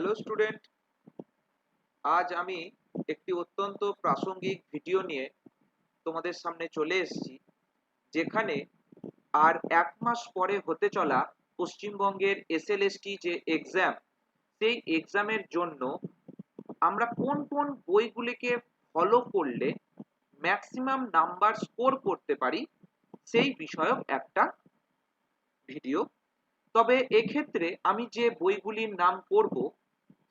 Hello student আজ আমি একটি অত্যন্ত প্রাসঙ্গিক ভিডিও নিয়ে তোমাদের সামনে চলে এসেছি, যেখানে আর এক মাস পরে হতে চলা পশ্চিমবঙ্গের এসএলএসটি যে এক্সাম সেই এক্সামের জন্য আমরা কোন কোন বইগুলিকে ফলো করলে ম্যাক্সিমাম নাম্বার স্কোর করতে পারি, সেই বিষয়ক একটা ভিডিও তবে এক্ষেত্রে আমি যে বইগুলির নাম করব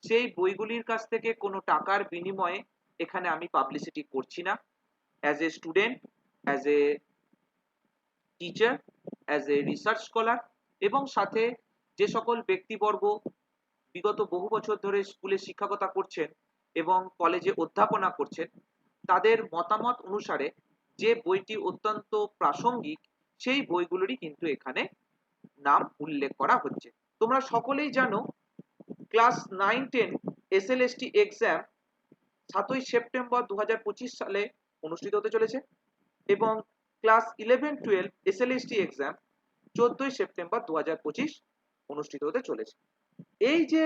সেই বইগুলির কাছ থেকে কোনো টাকার বিনিময়ে এখানে আমি পাবলিসিটি করছি না। As a student as a teacher as a research scholar এবং সাথে যে সকল ব্যক্তিবর্গ বিগত বহু বছর ধরে স্কুলে শিক্ষকতা করছেন এবং কলেজে অধ্যাপনা করছেন, তাদের মতামত অনুসারে যে বইটি অত্যন্ত প্রাসঙ্গিক, সেই বইগুলোরই কিন্তু এখানে নাম উল্লেখ করা হচ্ছে। তোমরা সকলেই জানো class nine ten SLST exam সাতই সেপ্টেম্বর দু হাজার পঁচিশ সালে অনুষ্ঠিত হতে চলেছে এবং class eleven twelve SLST exam চোদ্দই সেপ্টেম্বর দু হাজার পঁচিশ অনুষ্ঠিত হতে চলেছে। এই যে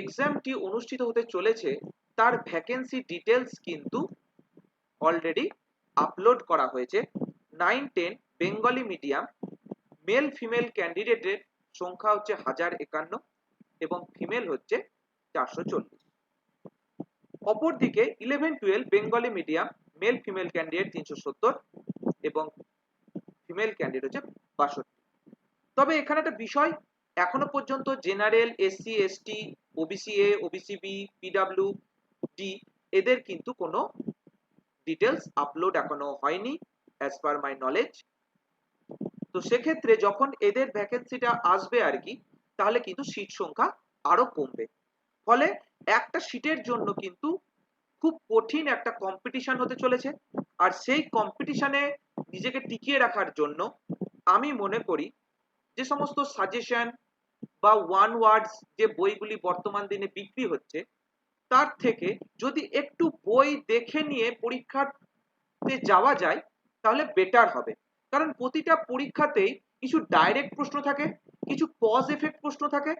এক্সামটি অনুষ্ঠিত হতে চলেছে, তার ভ্যাকেন্সি ডিটেলস কিন্তু অলরেডি আপলোড করা হয়েছে। Nine ten Bengali medium male female ক্যান্ডিডেটের সংখ্যা হচ্ছে হাজার একান্ন। এবং ফিমেল হচ্ছে চারশো চল্লিশ। অপরদিকে eleven twelve Bengali medium male female candidate তিনশো সত্তর এবং ফিমেল ক্যান্ডিডেট হচ্ছে বাষট্টি। তবে এখানে একটা বিষয়, এখনও পর্যন্ত general SC ST OBC A OBC B P W D এদের কিন্তু কোনো ডিটেলস আপলোড এখনও হয়নি অ্যাজ পার মাই নলেজ তো সেক্ষেত্রে যখন এদের ভ্যাকেন্সিটা আসবে আর কি তাহলে কিন্তু সিট সংখ্যা আরও কমবে। ফলে একটা সিটের জন্য কিন্তু খুব কঠিন একটা কম্পিটিশন হতে চলেছে। আর সেই কম্পিটিশনে নিজেকে টিকিয়ে রাখার জন্য আমি মনে করি যে সমস্ত সাজেশন বা ওয়ান ওয়ার্ডস যে বইগুলি বর্তমান দিনে বিক্রি হচ্ছে, তার থেকে যদি একটু বই দেখে নিয়ে পরীক্ষাতে যাওয়া যায়, তাহলে বেটার হবে। কারণ প্রতিটা পরীক্ষাতেই কিছু ডাইরেক্ট প্রশ্ন থাকে কিছু কজ এফেক্ট প্রশ্ন থাকে।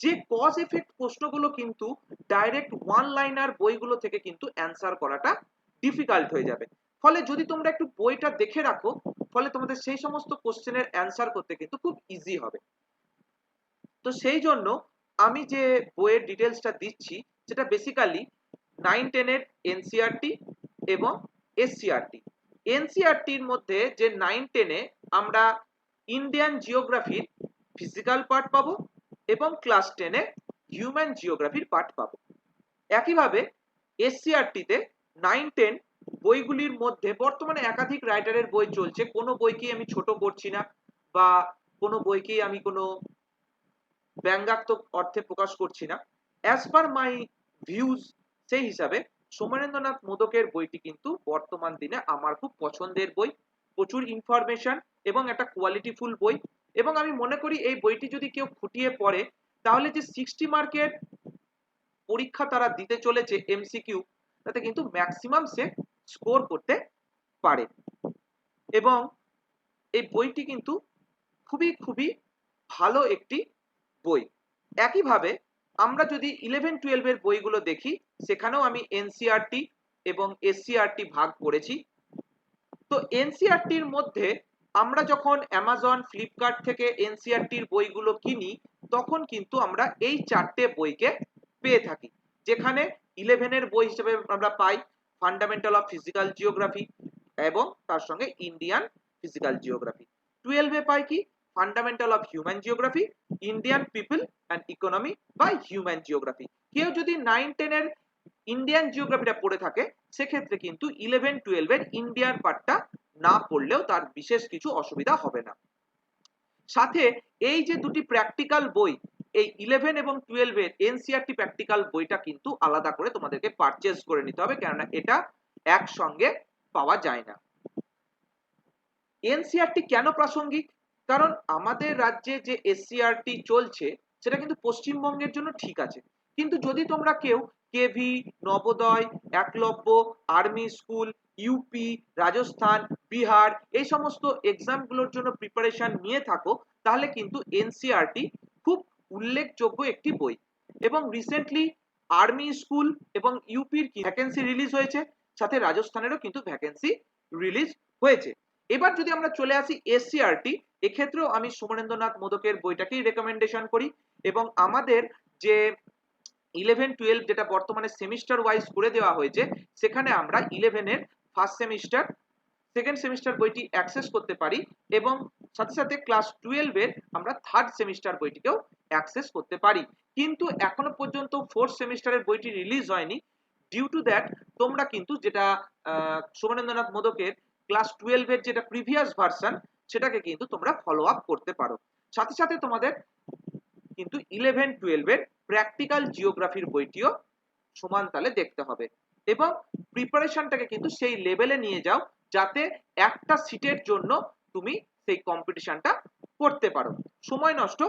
যে কজ এফেক্ট প্রশ্নগুলো কিন্তু ডাইরেক্ট ওয়ান লাইনার বইগুলো থেকে কিন্তু অ্যান্সার করাটা ডিফিকাল্ট হয়ে যাবে। ফলে যদি তোমরা একটু বইটা দেখে রাখো, ফলে তোমাদের সেই সমস্ত কোশ্চেনের অ্যান্সার করতে কিন্তু খুব ইজি হবে। তো সেই জন্য আমি যে বইয়ের ডিটেলসটা দিচ্ছি, সেটা বেসিক্যালি নাইন টেনের এনসিআরটি এবং এসসিআরটি এনসিআরটির মধ্যে যে নাইন টেনে আমরা ইন্ডিয়ান জিওগ্রাফির ফিজিক্যাল পার্ট পাবো এবং ক্লাস টেনে হিউম্যান জিওগ্রাফির পার্ট পাবো। একইভাবে এসসিআরটিতে নাইন টেন বইগুলির মধ্যে বর্তমানে একাধিক রাইটারের বই চলছে। কোনো বইকেই আমি ছোট করছি না বা কোনো বইকেই আমি কোনো ব্যঙ্গাত্মক অর্থে প্রকাশ করছি না। অ্যাজ পার মাই ভিউজ সেই হিসাবে সোমেন্দ্রনাথ মোদকের বইটি কিন্তু বর্তমান দিনে আমার খুব পছন্দের বই। প্রচুর ইনফরমেশন এবং একটা কোয়ালিটিফুল বই। এবং আমি মনে করি এই বইটি যদি কেউ খুঁটিয়ে পড়ে, তাহলে যে সিক্সটি মার্কের পরীক্ষা তারা দিতে চলেছে এমসিকিউ তাতে কিন্তু ম্যাক্সিমাম সে স্কোর করতে পারে। এবং এই বইটি কিন্তু খুবই খুবই ভালো একটি বই। একইভাবে আমরা যদি ইলেভেন টুয়েলভের বইগুলো দেখি, সেখানেও আমি এনসিআরটি এবং এসসিআরটি ভাগ করেছি। তো এনসিআরটির মধ্যে আমরা যখন অ্যামাজন ফ্লিপকার্ট থেকে এনসিআরটির বইগুলো কিনি, তখন কিন্তু আমরা এই চারটে বইকে পেয়ে থাকি, যেখানে ইলেভেনের বই হিসেবে আমরা পাই ফান্ডামেন্টাল অফ ফিজিক্যাল জিওগ্রাফি এবং তার সঙ্গে ইন্ডিয়ান ফিজিক্যাল জিওগ্রাফি টুয়েলভে পাই কি? Fundamental of human geography Indian people and economy বা হিউম্যান জিওগ্রাফি কেউ যদি নাইন টেনের ইন্ডিয়ান জিওগ্রাফিটা পড়ে থাকে, সেক্ষেত্রে কিন্তু ইলেভেন টুয়েলভের ইন্ডিয়ান পার্টটা না পড়লেও তার বিশেষ কিছু অসুবিধা হবে না। সাথে এই যে দুটি প্র্যাকটিক্যাল বই, এই ইলেভেন এবং টুয়েলভের এনসিআরটি প্র্যাকটিক্যাল বইটা কিন্তু আলাদা করে তোমাদেরকে পারচেস করে নিতে হবে, কেননা এটা একসঙ্গে পাওয়া যায় না। এনসিআরটি কেন প্রাসঙ্গিক? কারণ আমাদের রাজ্যে যে এসসিআরটি চলছে, সেটা কিন্তু পশ্চিমবঙ্গের জন্য ঠিক আছে। কিন্তু যদি তোমরা কেউ KV Navodaya, Eklavya army school UP Rajasthan Bihar এই সমস্ত এক্সামগুলোর জন্য প্রিপারেশন নিয়ে থাকো, তাহলে কিন্তু এনসিআরটি খুব উল্লেখযোগ্য একটি বই। এবং রিসেন্টলি আর্মি স্কুল এবং ইউপির ভ্যাকেন্সি রিলিজ হয়েছে, সাথে রাজস্থানেরও কিন্তু ভ্যাকেন্সি রিলিজ হয়েছে। এবার যদি আমরা চলে আসি এসসিআরটি এক্ষেত্রেও আমি সোমরেন্দ্রনাথ মোদকের বইটাকেই রেকমেন্ডেশন করি। এবং আমাদের যে ইলেভেন টুয়েলভ যেটা বর্তমানে সেমিস্টার ওয়াইজ করে দেওয়া হয়েছে, সেখানে আমরা ইলেভেনের ফার্স্ট সেমিস্টার সেকেন্ড সেমিস্টার বইটি অ্যাক্সেস করতে পারি এবং সাথে সাথে ক্লাস টুয়েলভের আমরা থার্ড সেমিস্টার বইটিকেও অ্যাক্সেস করতে পারি। কিন্তু এখনও পর্যন্ত ফোর্থ সেমিস্টারের বইটি রিলিজ হয়নি। ডিউ টু দ্যাট তোমরা কিন্তু যেটা সোমেন্দ্রনাথ মোদকের ক্লাস টুয়েলভের যেটা প্রিভিয়াস ভার্সন সেটাকে কিন্তু তোমরা ফলো আপ করতে পারো। সাথে সাথে তোমাদের কিন্তু ইলেভেন টুয়েলভের প্র্যাকটিক্যাল জিওগ্রাফির বইটিও সমান তালে দেখতে হবে। এবং প্রিপারেশনটাকে কিন্তু সেই লেভেলে নিয়ে যাও যাতে একটা সিটের জন্য তুমি সেই কম্পিটিশনটা করতে পারো। সময় নষ্ট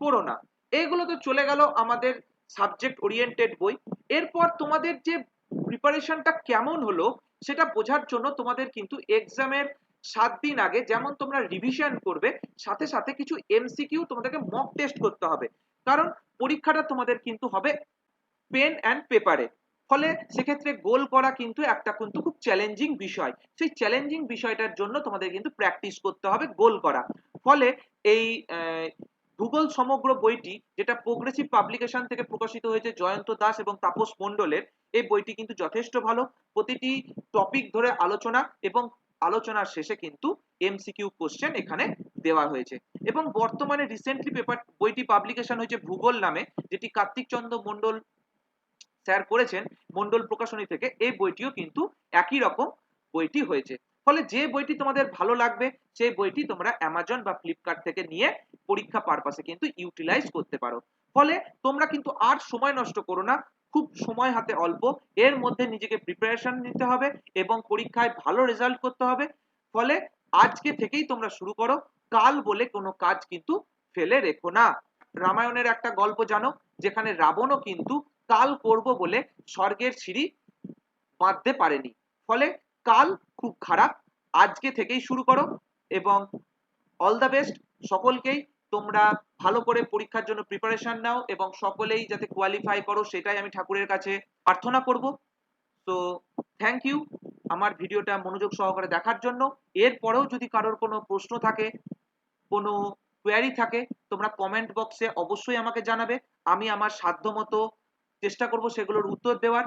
করো না। এইগুলো তো চলে গেল আমাদের সাবজেক্ট ওরিয়েন্টেড বই। এরপর তোমাদের যে প্রিপারেশনটা কেমন হলো সেটা বোঝার জন্য তোমাদের কিন্তু এক্সামের সাত দিন আগে যেমন তোমরা রিভিশন করবে, সাথে সাথে কিছু এমসিকিউ তোমাদেরকে মক টেস্ট করতে হবে। কারণ পরীক্ষাটা তোমাদের কিন্তু হবে পেন অ্যান্ড পেপারে ফলে সেক্ষেত্রে গোল করা কিন্তু একটা কিন্তু খুব চ্যালেঞ্জিং বিষয়। সেই চ্যালেঞ্জিং বিষয়টার জন্য তোমাদের কিন্তু প্র্যাকটিস করতে হবে গোল করা। ফলে এই ভূগোল সমগ্র বইটি যেটা প্রোগ্রেসিভ পাবলিকেশন থেকে প্রকাশিত হয়েছে জয়ন্ত দাস এবং তাপস মণ্ডলের, এই বইটি কিন্তু যথেষ্ট ভালো। প্রতিটি টপিক ধরে আলোচনা এবং আলোচনার শেষে কিন্তু এমসিকিউ কোশ্চেন এখানে দেওয়া হয়েছে। এবং বর্তমানে রিসেন্টলি পেপার বইটি পাবলিকেশন হয়েছে ভূগোল নামে, যেটি কার্তিক চন্দ্র মণ্ডল স্যার করেছেন মণ্ডল প্রকাশনী থেকে, এই বইটিও কিন্তু একই রকম বইটি হয়েছে। ফলে যে বইটি তোমাদের ভালো লাগবে, সেই বইটি তোমরা অ্যামাজন বা ফ্লিপকার্ট থেকে নিয়ে পরীক্ষা পারপাসে কিন্তু ইউটিলাইজ করতে পারো। ফলে তোমরা কিন্তু আর সময় নষ্ট করো না, খুব সময় হাতে অল্প, এর মধ্যে নিজেকে প্রিপারেশন নিতে হবে এবং পরীক্ষায় ভালো রেজাল্ট করতে হবে। ফলে আজকে থেকেই তোমরা শুরু করো, কাল বলে কোনো কাজ কিন্তু ফেলে রেখো না। রামায়ণের একটা গল্প জানো, যেখানে রাবণও কিন্তু কাল করব বলে স্বর্গের সিঁড়ি বাঁধতে পারেনি। ফলে কাল খুব খারাপ। আজকে থেকেই শুরু করো এবং অল দ্য বেস্ট সকলকেই তোমরা ভালো করে পরীক্ষার জন্য প্রিপারেশন নাও এবং সকলেই যাতে কোয়ালিফাই করো, সেটাই আমি ঠাকুরের কাছে প্রার্থনা করব। তো থ্যাংক ইউ আমার ভিডিওটা মনোযোগ সহকারে দেখার জন্য। এরপরেও যদি কারোর কোনো প্রশ্ন থাকে, কোনো কোয়ারি থাকে, তোমরা কমেন্ট বক্সে অবশ্যই আমাকে জানাবে। আমি আমার সাধ্যমতো চেষ্টা করব সেগুলোর উত্তর দেওয়ার।